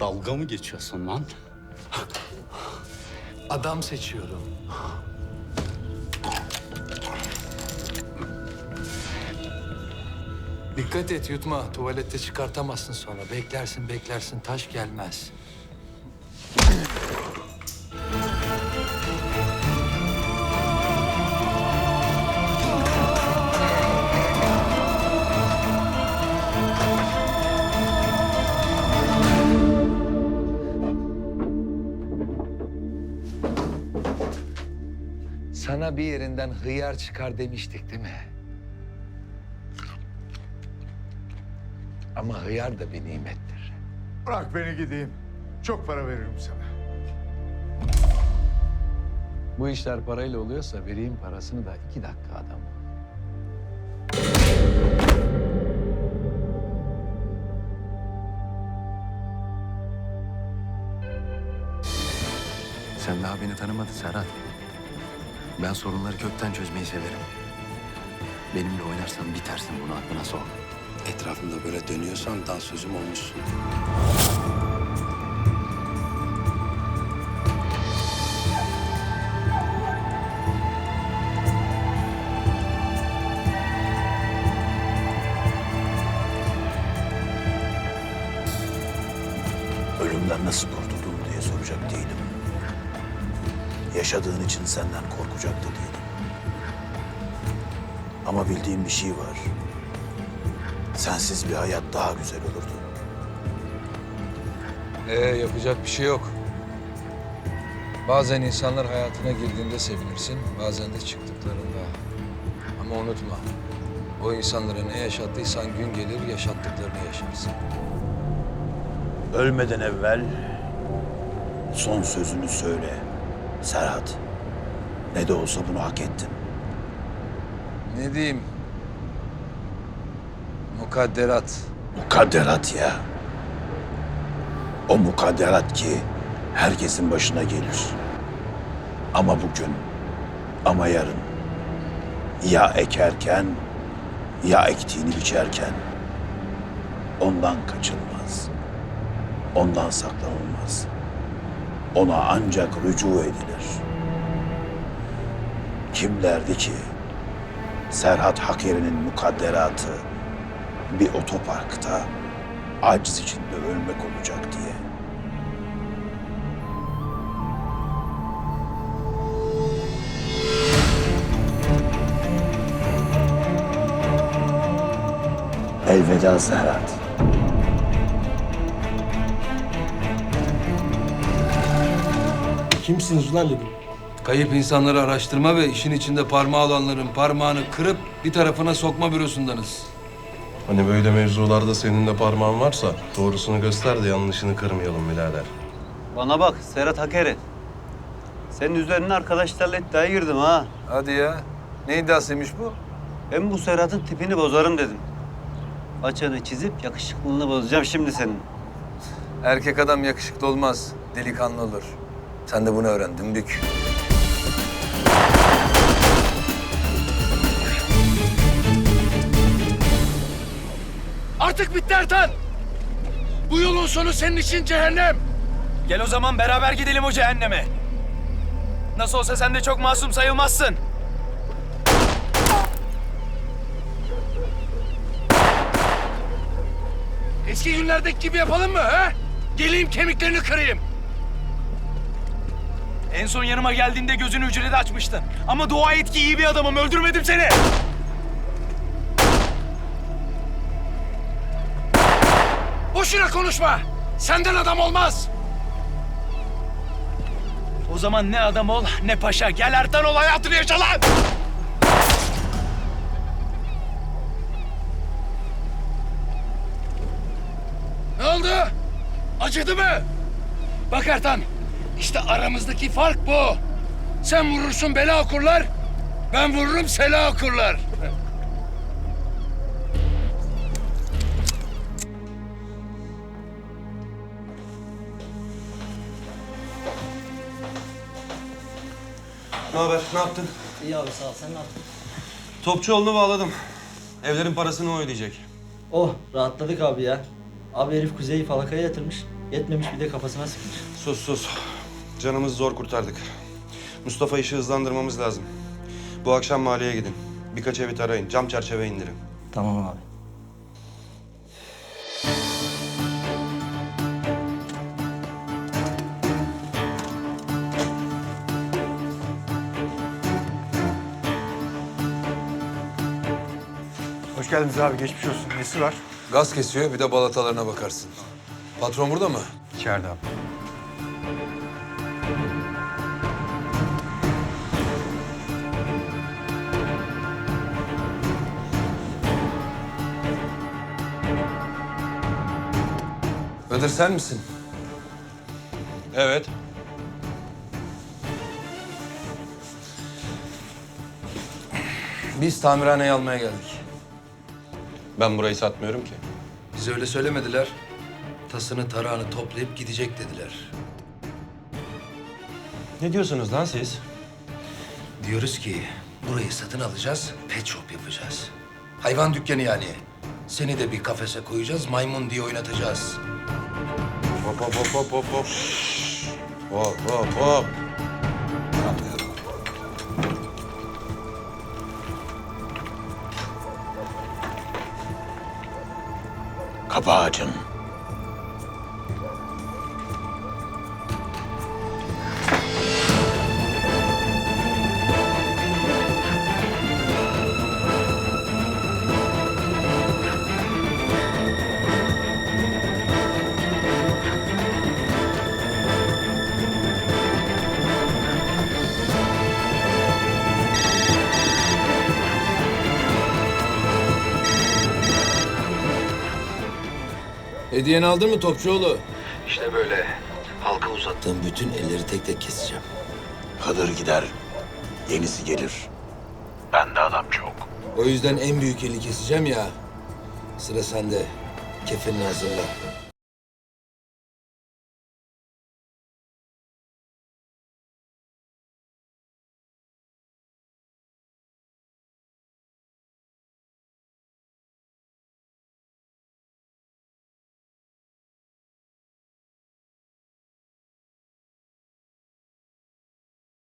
Dalga mı geçiyorsun lan? Adam seçiyorum. Dikkat et yutma. Tuvalette çıkartamazsın sonra. Beklersin beklersin taş gelmez. Sana bir yerinden hıyar çıkar demiştik değil mi? Ama hıyar da bir nimettir. Bırak beni gideyim. Çok para veririm sana. Bu işler parayla oluyorsa vereyim parasını da iki dakika adam. Sen daha beni tanımadın Serhat. Ben sorunları kökten çözmeyi severim. Benimle oynarsan bitersin bunu aklına sok. Etrafımda böyle dönüyorsan dans sözüm olmuşsun. Ölümden nasıl kurtuldun diye soracak değilim. Yaşadığın için senden korkacak da değilim. Ama bildiğim bir şey var. Sensiz bir hayat daha güzel olurdu. Ee, yapacak bir şey yok. Bazen insanlar hayatına girdiğinde sevinirsin, bazen de çıktıklarında. Ama unutma, o insanlara ne yaşattıysan gün gelir yaşattıklarını yaşarsın. Ölmeden evvel son sözünü söyle Serhat. Ne de olsa bunu hak ettin. Ne diyeyim? Mukadderat. Mukadderat ya. O mukadderat ki herkesin başına gelir. Ama bugün, ama yarın ya ekerken ya ektiğini biçerken ondan kaçılmaz. Ondan saklanılmaz. Ona ancak rücu edilir. Kim derdi ki Serhat Hakeri'nin mukadderatı bir otoparkta aciz içinde ölmek olacak diye. Elveda Serhat. Kimsiniz ulan dedim. Kayıp insanları araştırma ve işin içinde parmağı olanların parmağını kırıp bir tarafına sokma bürosundanız. Hani böyle mevzularda senin de parmağın varsa doğrusunu göster de yanlışını kırmayalım birader. Bana bak Serhat Hakeri. Senin üzerine arkadaşlarla iddiaya girdim ha. Hadi ya. Ne iddiasıymış bu? Ben bu Serhat'ın tipini bozarım dedim. Açığını çizip yakışıklılığını bozacağım şimdi senin. Erkek adam yakışıklı olmaz, delikanlı olur. Sen de bunu öğren dümbük. Artık bitti Ertan. Bu yolun sonu senin için cehennem. Gel o zaman beraber gidelim o cehenneme. Nasıl olsa sen de çok masum sayılmazsın. Eski günlerdeki gibi yapalım mı ha? Geleyim kemiklerini kırayım. En son yanıma geldiğinde gözünü hücrede açmıştın. Ama dua et ki iyi bir adamım, öldürmedim seni. Boşuna konuşma. Senden adam olmaz. O zaman ne adam ol, ne paşa. Gel Ertan ol, hayatını yaşa lan! Ne oldu? Acıdı mı? Bak Ertan, işte aramızdaki fark bu. Sen vurursun bela okurlar, ben vururum sela okurlar. Ne haber? Ne yaptın? İyi abi sağ ol. Sen ne yaptın? Topçuoğlu'nu bağladım. Evlerin parasını o ödeyecek. Oh rahatladık abi ya. Abi herif Kuzey'i falakaya yatırmış. Yetmemiş bir de kafasına sıkmış. Sus sus. Canımızı zor kurtardık. Mustafa işi hızlandırmamız lazım. Bu akşam mahalleye gidin. Birkaç evi tarayın. Cam çerçeve indirin. Tamam abi. Hoş geldiniz abi. Geçmiş olsun. Nesi var? Gaz kesiyor bir de balatalarına bakarsın. Patron burada mı? İçeride abi. Öder sen misin? Evet. Biz tamirhaneyi almaya geldik. Ben burayı satmıyorum ki. Bize öyle söylemediler. Tasını tarağını toplayıp gidecek dediler. Ne diyorsunuz lan siz? Diyoruz ki burayı satın alacağız, pet shop yapacağız. Hayvan dükkanı yani. Seni de bir kafese koyacağız, maymun diye oynatacağız. Hop hop hop hop hop hop. Hop hop hop. Kapı açın. Hediyeni aldın mı Topçuoğlu? İşte böyle. Halka uzattığım bütün elleri tek tek keseceğim. Kadır gider. Yenisi gelir. Bende adam çok. O yüzden en büyük eli keseceğim ya. Sıra sende. Kefenini hazırla.